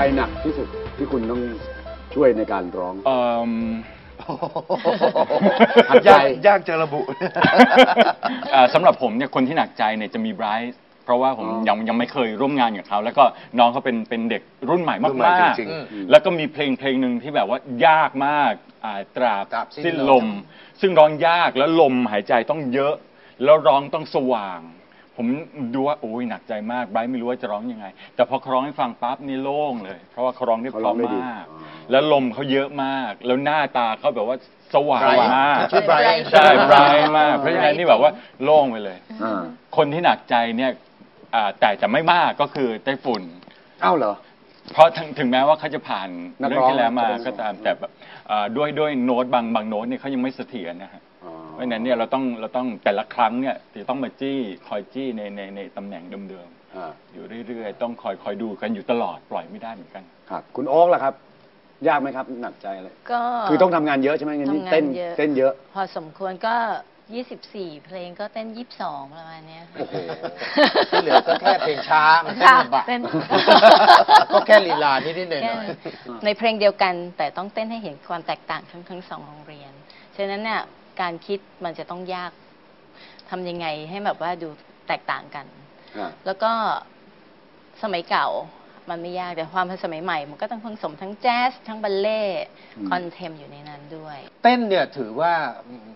รหนักที่สุดที่คุณต้องช่วยในการร้อง เอิ่ม หัดใจ ยากยากจะระบุ อ่าสำหรับผมเนี่ยคนที่หนักใจเนี่ยจะมีไบรท์เพราะว่าผมอ๋อยังยังไม่เคยร่วมงานกับเขา แล้วก็น้องเขาเป็นเป็นเด็กรุ่นใหม่รุ่นใหม่มากจริงๆแล้วก็มีเพลงเพลงหนึ่งที่แบบว่ายากมากอ่าตราบตราบสิ้นสิ้นลลม ม ซึ่งร้องยากแล้วลมหายใจต้องเยอะ แล้วร้องต้องสว่าง ผมดูว่าโอ้ยหนักใจมากไบรท์ไม่รู้ว่าจะร้องยังไง แต่พอเขาร้องให้ฟังปั๊บนี่โล่งเลย เพราะว่าเขาร้องได้เพเขาร้อราะงได้ดีมากอ๋อแล้วลมเขาเยอะมาก แล้วหน้าตาเขาแบบว่าสว่าง Bright มากชื่อ Bright ใช่ไบรท์มาก เพราะฉะนั้นนี่แบบว่าโล่งไปเลยอ่าคนที่หนักใจเนี่ยอ่าแต่จะไม่มากก็คือไต้ฝุ่นเอ้าเหรอ เพราะถึงถึงแม้ว่าเขาจะผ่านนักเรื่อร้องงที่แล้วมานักร้องก็ตามแต่แบบอ่าด้วยด้วยโน้ตบางบางโน้ตเนี่ยเขายังไม่เสถียรนะฮะอ๋อเพ ราะฉะนั้นเนี่ยเราต้องเราต้องแต่ละครั้งเนี่ยจะต้องมาจี้คอยจี้ในในในตำแหน่งเดิมอ่าๆอยู่เรื่อยๆ ต้องคอยคอยดูกันอยู่ตลอดปล่อยไม่ได้เหมือนกัน ครับ คุณโอ๊กล่ะครับ ยากไหมครับหนักใจอะไรก็ คือต้องทำงานเยอะใช่ไหมงั้นนี่ทำงานเต้นเยอะ เต้นเยอะ พอสมควรก็ 24 เพลงก็เต้น 22 ประมาณเนี้ยค่ะ โอ้โห ที่เหลือก็แค่เพลงช้ามันเต้นค่ะลำบากเต้น ก็แค่ลีลานิดนิดๆหน่อยแค่หน่อยในเพลงเดียวกันแต่ต้องเต้นให้เห็นความแตกต่างทั้งทั้งสองโรงเรียน ฉะนั้นเนี่ย การคิดมันจะต้องยากทำยังไงให้แบบว่าดูแตกต่างกันอ่าแล้วก็สมัยเก่ามันไม่ยากแต่ความเป็นสมัยใหม่ มันก็ต้องผสมทั้งแจ๊สทั้งบัลเล่ต์อืม คอนเทมอยู่ในนั้นด้วย เต้นเนี่ยถือว่า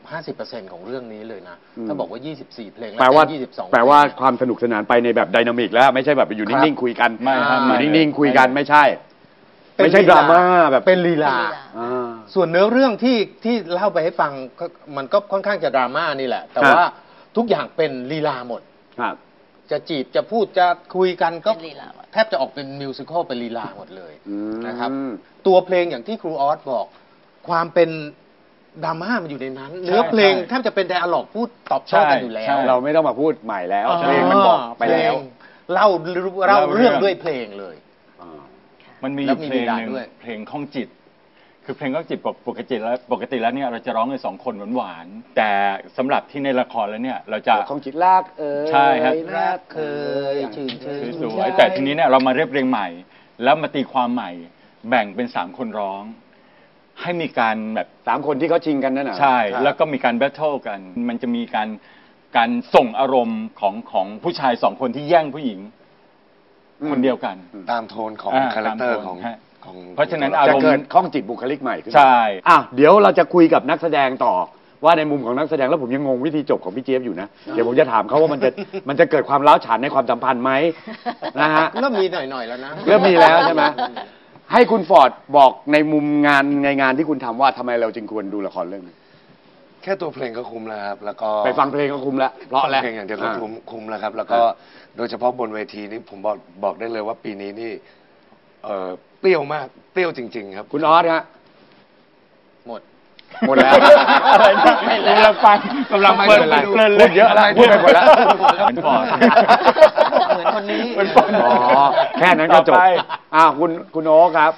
50%ของเรื่องนี้เลยนะ อืม ถ้าบอกว่า 24 เพลงแปลว่าเต้น22แปลว่าความสนุกสนานไปในแบบไดนามิกแล้ว ไม่ใช่แบบไปอยู่นิ่งๆคุยกันไม่ครับอไม่ยู่นิ่งๆคุยกันไม่ใช่เป็นไม่ใช่ดราม่าแบบเป็นลีลาเป็นลีลาอ่า ส่วนเนื้อเรื่องที่ที่เล่าไปให้ฟังก็มันก็ค่อนข้างจะดราม่านี่แหละ แต่ครับว่าทุกอย่างเป็นลีลาหมด ครับจะจีบจะพูดจะคุยกันก็เป็นลีลาหมด แทบจะออกเป็นมิวสิควลเป็นลีลาหมดเลยอืม นะครับ ตัวเพลงอย่างที่ครูออสบอก ความเป็นดราม่ามันอยู่ในนั้น เนื้อเพลงใช่ แทบจะเป็นไดอะล็อกพูดตอบโต้กันอยู่แล้ว ใช่เราไม่ต้องมาพูดใหม่แล้วเพลงมันบอกไปแล้วเพงเล่าเล่าเล่าเรื่เรื่อองงด้วยเพลงเลยอ่ามันมีอแล้วยู่มีเพลงลีลาหนึ่งด้วย เพลงข้องจิต คือเพลงข้องจิตปกปกติแล้วปกติแล้วเนี่ยเราจะร้องกันสองคนหวานๆแต่สำหรับที่ในละครแล้วเนี่ยเราจะ ของจิตลากเออใช่ครับรักเคยชื่นชมสวยๆแต่ทีนี้เนี่ยเรามาเรียบเรียงใหม่ แล้วมาตีความใหม่ แบ่งเป็นสามคนร้อง ให้มีการแบบสามคนที่เขาชิงกันนั่นน่ะใช่แล้วก็มีการแบทเทิลกัน มันจะมีการการส่งอารมณ์ของของผู้ชายสองคนที่แย่งผู้หญิงอืมคนเดียวกันตามโทนของอ่าคาแรคเตอร์ตามโทนของฮะ ของเพราะฉะนั้นจะอารมณ์เกิดข้องจิตบุคลิกใหม่ขึ้นมาใช่ อะเดี๋ยวเราจะคุยกับนักแสดงต่อ ว่าในมุมของนักแสดงแล้วผมยังงงวิธีจบของพี่เจี๊ยบอยู่นะ เดี๋ยวผมจะถามเขาว่ามันจะมันจะเกิดความร้าวฉานในความสัมพันธ์ไหมนะฮะ เริ่มมีหน่อยๆแล้วนะ เริ่มมีแล้วใช่ไหมให้คุณฟอร์ดบอกในมุมงานในงานที่คุณทำว่าทำไมเราจึงควรดูละครเรื่องนี้แค่ตัวเพลงก็คุ้มแล้วครับ แล้วก็ไปฟังเพลงก็คุ้มแล้วเพราะแล้วเพลงอย่างเดียวก็อ่าคุ้มคุ้มแล้วครับ แล้วก็โดยเฉพาะบนเวทีนี้ผมบอกบอกได้เลยว่าปีนี้นี่ เออเปรี้ยวมากเปรี้ยวจริง ๆ ครับ คุณออสฮะ หมด หมดแล้วอะไรนะกำลังฟังกำลังเพลินไม่เป็นไรเพลินพูดเยอะแล้วพูดไปหมดแล้วเหมือนฟอร์ดเหมือนคนนี้ เหมือนฟอร์ดอ๋อแค่นั้นก็จบต่อไป อ่าคุณคุณโอ๊คครับ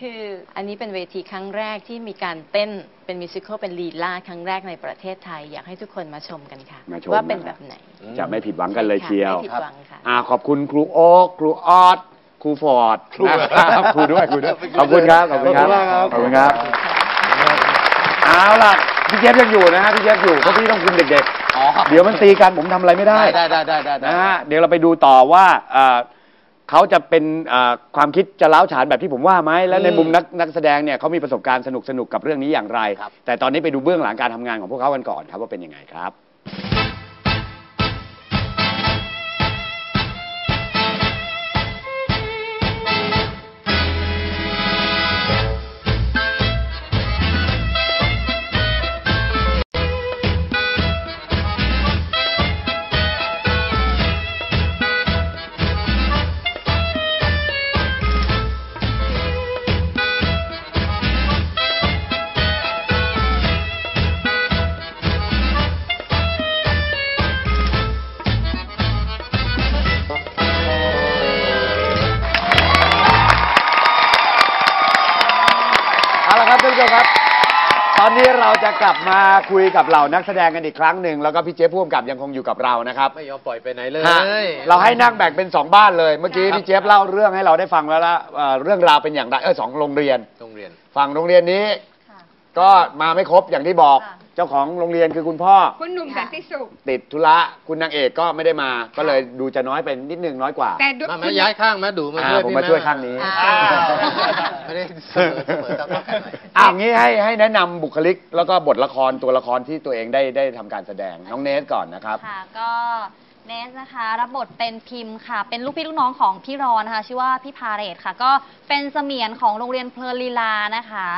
คืออันนี้เป็นเวทีครั้งแรกที่มีการเต้นเป็นมิวสิควลเป็นลีลาครั้งแรกในประเทศไทย อยากให้ทุกคนมาชมกันค่ะ มาชมว่าเป็นนะ แบบไหนจะไม่ผิดหวังกันเลยค่ะเชียว ไม่ผิดหวังค่ะ อ่าขอบคุณครูโอ๊คครูออส ครูฟอร์ดนะครับครูด้วยครูด้วยขอบคุณครับขอบคุณครับขอบคุณครับขอบคุณครับเอาล่ะพี่เจฟยังอยู่นะฮะพี่เจฟอยู่เพราะพี่ต้องคุมเด็กอ๋อๆ เดี๋ยวมันตีกันผมทำอะไรไม่ได้ได้ได้ได้ได้ได้นะฮะเดี๋ยวเราไปดูต่อว่าเอ่อเขาจะเป็นเอ่อความคิดจะเล้าวฉานแบบที่ผมว่าไหมและในมุมนักนักแสดงเนี่ยเขามีประสบการณ์สนุกสนุกๆกับเรื่องนี้อย่างไรครับแต่ตอนนี้ไปดูเบื้องหลังการทำงานของพวกเขากันก่อนครับว่าเป็นยังไงครับ อาละครับท่านผู้ชมครับตอนนี้เราจะกลับมาคุยกับเหล่านักแสดงกันอีกครั้งหนึ่งแล้วก็พี่เจ๊พ่วงกับยังคงอยู่กับเรานะครับไม่ยอมปล่อยไปไหนเลย ฮะเราให้นั่งแบ่งเป็นสองบ้านเลย เมื่อกี้พี่เจี๊ยบเล่าเรื่องให้เราได้ฟังแล้วละเอ่อเรื่องราวเป็นอย่างไรเออสองโรงเรียน โรงเรียน ฝั่งโรงเรียนนี้ ก็มาไม่ครบอย่างที่บอกเจ้าของโรงเรียนคือคุณพ่อคุณหนุ่มสันติสุข ติดธุระคุณนางเอกก็ไม่ได้มา ก็เลยดูจะน้อยเป็นนิดนึงน้อยกว่าแต่ด้วยมามาย้ายข้างมาดูมาอ่าช่วยผมพี่มาช่วยข้างนี้ อ่า ไม่ได้เสมอเสมอตามข้างไหนอ่างี้ให้ให้แนะนำบุคลิก แล้วก็บทละครตัวละครที่ตัวเองได้ได้ทำการแสดงน้องเนสก่อนนะครับ ค่ะก็ เนสนะคะรับบทเป็นพิมพ์ค่ะ เป็นลูกพี่ลูกน้องของพี่รอนนะคะ ชื่อว่าพี่พาเรตค่ะ ก็เป็นเสมียนของโรงเรียนเพลินลีลานะคะ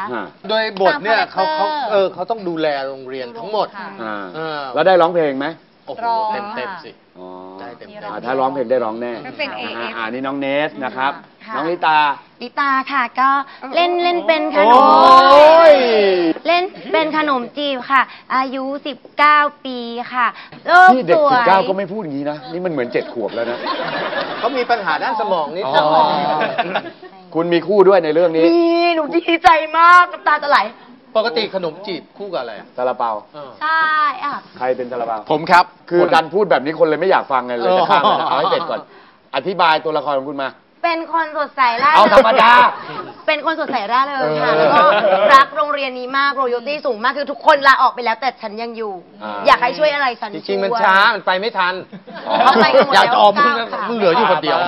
โดยบทเนี่ยตามเขาเขา character เออเขาต้องดูแลโรงเรียนทั้งหมดค่ะอ่าเออแล้วได้ร้องเพลงไหมโอ้โหร้องเต็มเต็มค่ะๆสิอ๋อได้เต็มๆอ่าถ้าร้องเพลงได้ร้องแน่ก็เป็นอ่า AF อ่านี่น้องเนสนะครับ ค่ะน้องลิตา ลิตาค่ะก็เล่นเล่นเป็นขโอ้นมยเล่นเป็นขนมจีบค่ะ อายุ 19 ปีค่ะโลกพี่เด็สกวสิบย เก้าก็ไม่พูดอย่างนี้นะ นี่มันเหมือนเจ็ดขวบแล้วนะ เขามีปัญหาด้านสมองนิดหน่อ๋ออยคุณมีคู่ด้วยในเรื่องนี้มีหนูดีใจมากน้ำตาจะไหล ปกติขนมจีบคู่กับอะไรอะซาลาเปา เออ ใช่อะ ใครเป็นซาลาเปา ผมครับ คือดันพูดแบบนี้คนเลยไม่อยากฟังไงเลยจะข้ามไปนะอ๋อเอาให้เสร็จก่อน อธิบายตัวละครของคุณมา เป็นคนสดใสร่าเอาธรรมดา เป็นคนสดใสร่าเริงค่ะเออแล้วก็รักโรงเรียนนี้มากโรโยตี้สูงมากคือทุกคนลาออกไปแล้วแต่ฉันยังอยู่ อ่า อยากให้ช่วยอะไรฉันจช่วยริงๆ มันช้า มันไปไม่ทันเขาไปกันหมดอยากจะออกมึงแล้วเก้าค่ะ มึงเหลืออยู่คนเดียว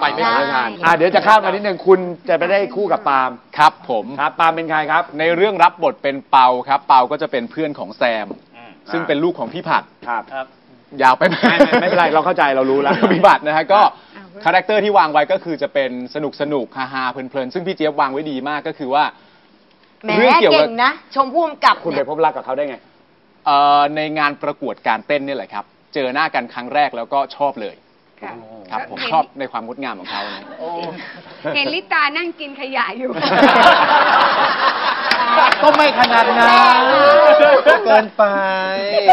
ไปไม่ทันไม่ทันอะเดี๋ยวจะข้ามมานิดนึงคุณจะไปได้คู่กับปาล์มครับผมครับปาล์มเป็นใครครับ ในเรื่องรับบทเป็นเปาครับ เปาก็จะเป็นเพื่อนของแซม ซึ่งเป็นลูกของพี่ผัด ครับ ยาวไปไหมไม่ไม่ไม่เป็นไรเราเข้าใจเรารู้แล้ว พี่ผัดนะฮะก็ คาแรคเตอร์ที่วางไว้ก็คือจะเป็นสนุกสนุกฮาฮาๆเพลินๆ ซึ่งพี่เจี๊ยบวางไว้ดีมากก็คือว่า แหมเรื่องเกี่ยวกับ เก่งนะ ชมพู่กำกับคุณไปเนี่ยพบรักกับเขาได้ไง เอ่อในงานประกวดการเต้นนี่แหละครับ เจอหน้ากันครั้งแรกแล้วก็ชอบเลยค่ะครับผมเห็นชอบในความงดงามของเขานะ เห็นลิตานั่งกินขยะอยู่ ก็ไม่ขนาดนั้นเกินไปแหม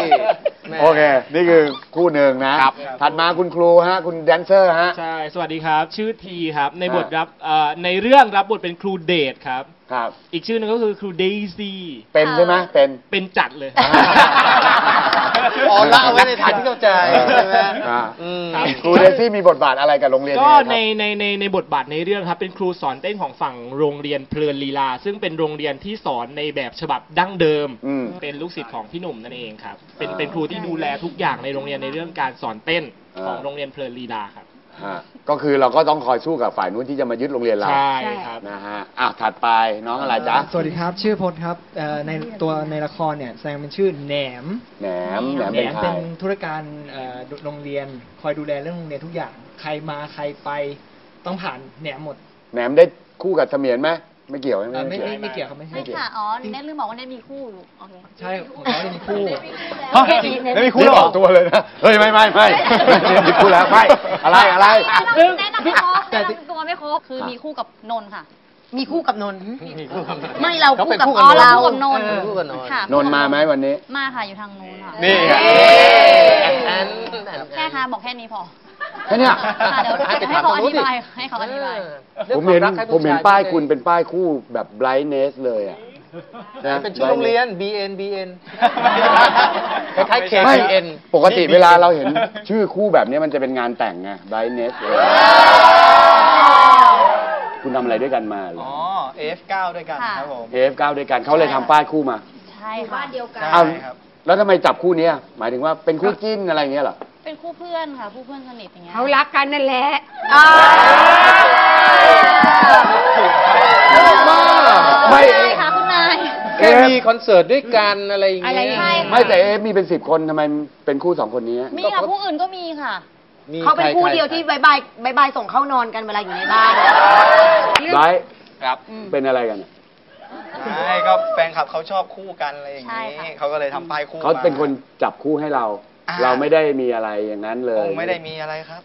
โอเค นี่คือคู่หนึ่งนะ ครับ ถัดมาคุณครูฮะ คุณแดนเซอร์ฮะ ใช่ สวัสดีครับ ชื่อทีครับ ในบทอ่ารับเอ่อในเรื่องรับบทเป็นครูเดทครับ ครับ อีกชื่อหนึงก็คือครูเดซี่ เป็นใช่ไหมเป็น เป็นจัดเลยอ๋ อละเอาไว้ในฐานที่เข้าใจใช่ไหมอ่าอืมครับ ครูเดซี่มีบทบาทอะไรกับโรงเรียนก็ยังไงครับ ในในในในบทบาทในเรื่องครับ เป็นครูสอนเต้นของฝั่งโรงเรียนเพลินลีลา ซึ่งเป็นโรงเรียนที่สอนในแบบฉบับดั้งเดิม อืม เป็นลูกศิษย์ของพี่หนุ่มนั่นเองครับ เป็นอ่าเป็นครูที่ดูแลทุกอย่างในโรงเรียนในเรื่องการสอนเต้นอ่าของโรงเรียนเพลินลีลาครับ ฮะก็คือเราก็ต้องคอยสู้กับฝ่ายนู้นที่จะมายึดโรงเรียนเราใช่ครับ นะฮะอะถัดไปน้องอะไรจ๊ะสวัสดีครับ ชื่อพจน์ครับเอ่อในตัวในละครเนี่ยแสดงเป็นชื่อแหนมแหนมแหนมแหนเป็นมใครเป็นธุรการเอ่อโรงเรียน คอยดูแลเรื่องโรงเรียนทุกอย่าง ใครมาใครไปต้องผ่านแหนมหมด แหนมได้คู่กับเสมียนไหม ไม่เกี่ยวใช่ไหมเอ่อไม่เกี่ยวไม่ไม่เกี่ยวครับไม่ไม่เกี่ยวค่ะ อ๋อ เน้นลืมบอกว่าเน้นมีคู่ลูกโอเค ใช่ของเขาเนี่ยมีคู่ ฮะไม่มีคู่แล้วออกตัวเลยนะ เฮ้ย ไม่ไม่ไม่มีคู่แล้วไม่อะไรอะไร ซึ่ง แนะนำไม่ครบแนะนำตัวไม่ครบคือมีคู่กับนนท์ค่ะ มีคู่กับนนท์มีคู่กับไม่เราเขาคู่เป็นกับคู่อ๋อกับเราคู่กับนนท์เออคู่กับนนท์ ค่ะนนท์มาไหมวันนี้ มาค่ะอยู่ทางนู้นค่ะนี่ไงแอนแค่ค่ะบอกแค่นี้พอ แค่เนี้ยค่ะเดี๋ยวให้ไปให้ถามเขาทางอนู้นธิดิบายให้เขาอธิบายผมเห็นผมเห็นป้ายคุณเป็นป้ายคู่แบบ brightness เลยอะะเป็นชื่อโรงเรียน BN BN คล้ายๆไม่ KPN ปกติเวลาเราเห็นชื่อคู่แบบนี้มันจะเป็นงานแต่งไง brightness เลยคุณทำอะไรด้วยกันมาเหรออ๋อ F9 ด้วยกันค่ะครับผม F9 ด้วยกันเขาเลยทำป้ายคู่มา ใช่ค่ะบ้านเดียวกันอ้าวใช่ครับแล้วทำไมจับคู่เนี้ยหมายถึงว่าเป็นคู่จิ้นอะไรอย่างเงี้ยเหรอ เป็นคู่เพื่อนค่ะ คู่เพื่อนสนิทอย่างเงี้ยเขารักกันนั่นแหละไม่ใช่ค่ะคุณนาย แค่มีคอนเสิร์ตด้วยกันอะไรอย่างอะไรเงี้อยย่างเงี้ย ไม่แต่เอฟมีเป็นสิบคนทำไมเป็นคู่สองคนนี้มีค่ะคู่อื่นก็มีค่ะ มีเขาเป็นใรคู่ใรเดียวที่บายบายบายบายส่งเข้านอนกันเวลาอยู่ในบ้าน ไบร์ทครับเป็นอะไรกันอะไม่ก็แฟนคลับเขาชอบคู่กันอะไรอย่างใช่นี้ค่ะ เขาก็เลยทำป้ายคู่เขาเป็นมคนจับคู่ให้เรา อ่า เราไม่ได้มีอะไรอย่างนั้นเลคยงไม่ได้มีอะไรครับ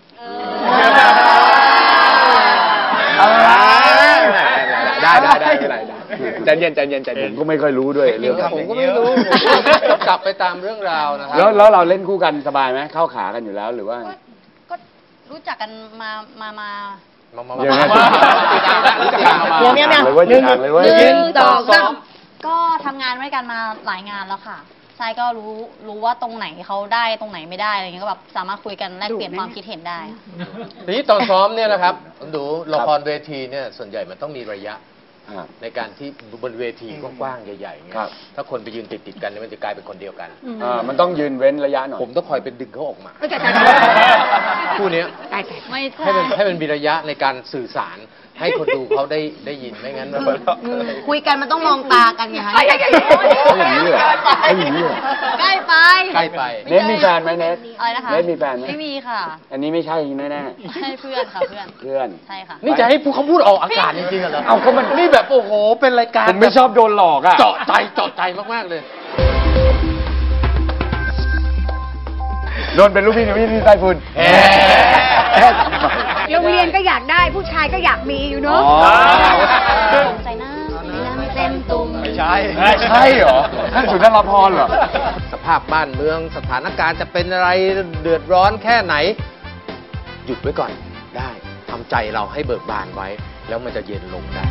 ได้ได้ได้ไม่เป็นไรได้ใจเย็นใจเย็นใจผเย็น มก็ไม่ค่อยรู้ด้วยจริเรื่องงๆผมก็ไม่รู้ผมก็จับไปตามเรื่องราวนะครัแล้วแล้วเราเล่นคู่กันสบายไหมเข้าขากันอยู่แล้วหรือว่า ก็รู้จักกันมามามา มามายังไง มาเดี๋ยวเนี่ยเนี่ยเลยเว้ยหนึ่งจริงๆเลยเว้ยหนึ่งสองสาม ก็ทำงานด้วยกันมาหลายงานแล้วค่ะ ใช่ก็รู้รู้ว่าตรงไหนเขาได้ตรงไหนไม่ได้อะไรเงี้ยก็แบบสามารถคุยกันแลกเปลี่ยนความคิดเห็นได้ค่ะทีนี้ตอนซ้อมเนี่ยนะครับดูละครเวทีเนี่ยส่วนใหญ่มันต้องมีระยะอ่าในการที่บนเวทีกว้างๆใหญ่ๆเนี่ยครับถ้าคนไปยืนติดๆกันเนี่ยมันจะกลายเป็นคนเดียวกันอ่ามันต้องยืนเว้นระยะหน่อย ผมต้องคอยเป็นดึงเขาออกมาก็จะจะคู่เนี้ยตายตายไม่ใช่ให้มันให้มันมีระยะในการสื่อสาร ให้คนดูเขาได้ได้ยินไม่งั้นมันคุยกันมันต้องมองตากันไงคะไอ้ไอ้ไอ้เขาอย่างนี้เหรอเขาอย่างนี้เหรอใกล้ไปใกล้ไปเนทมีแฟนไหมเนทอะไรนะคะเนทมีแฟนไหมไม่มีค่ะ อันนี้ไม่ใช่แน่ให้เพื่อนค่ะเพื่อนๆเพื่อนใช่ค่ะนี่จะให้ผู้เขาพูดออกอากาศจริงๆเหรอเอาก็มันนี่แบบโอ้โหเป็นรายการผมไม่ชอบโดนหลอกอะเจาะใจเจาะใจมากๆเลยโดนเป็นลูกพี่หนูพี่นี่ไต้ฝุ่น โรงเรียนก็อยากได้ผู้ชายก็อยากมีอยู่เนาะอ๋อใจหน้าไม่เต็มตุ่มไม่ใช่ใช่เหรอท่านสุนทรภพเหรอ สภาพบ้านเมืองสถานการณ์จะเป็นอะไรเดือดร้อนแค่ไหน หยุดไว้ก่อนได้ทำใจเราให้เบิกบานไว้ แล้วมันจะเย็นลงได้